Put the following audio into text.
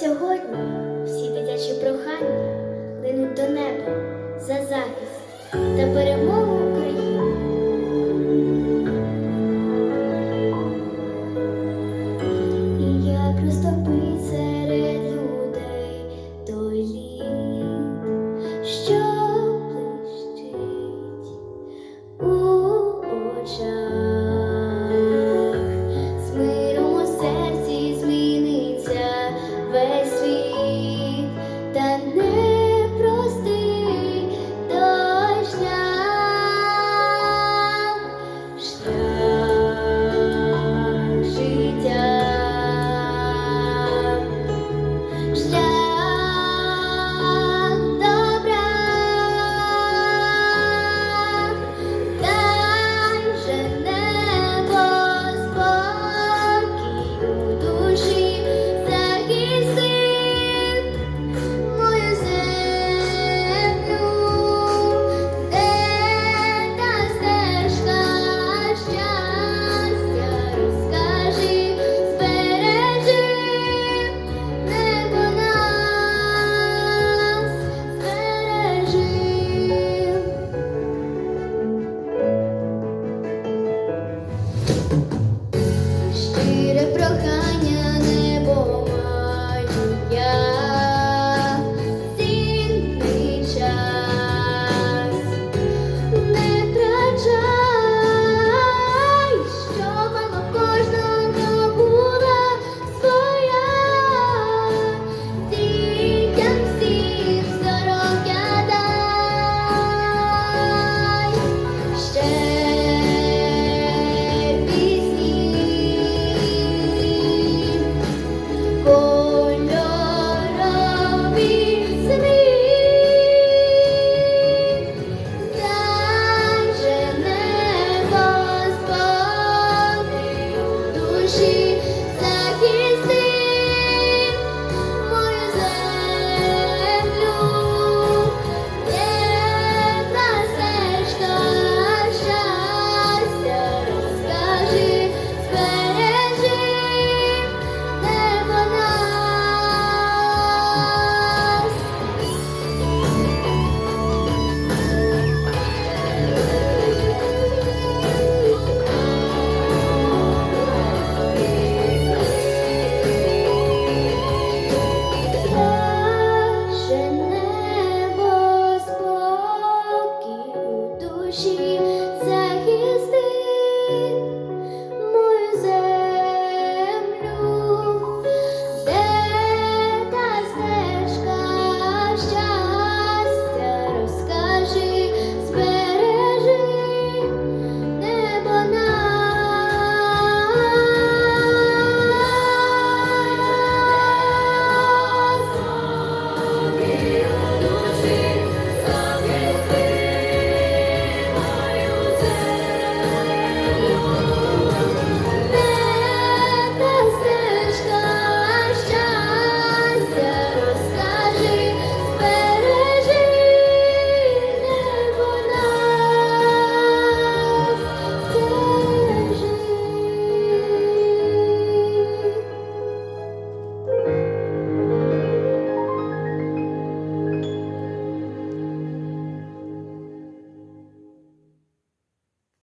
Сьогодні всі дитячі прохання линуть до неба за захист та перемогу України. І як розтопить людей той лід, що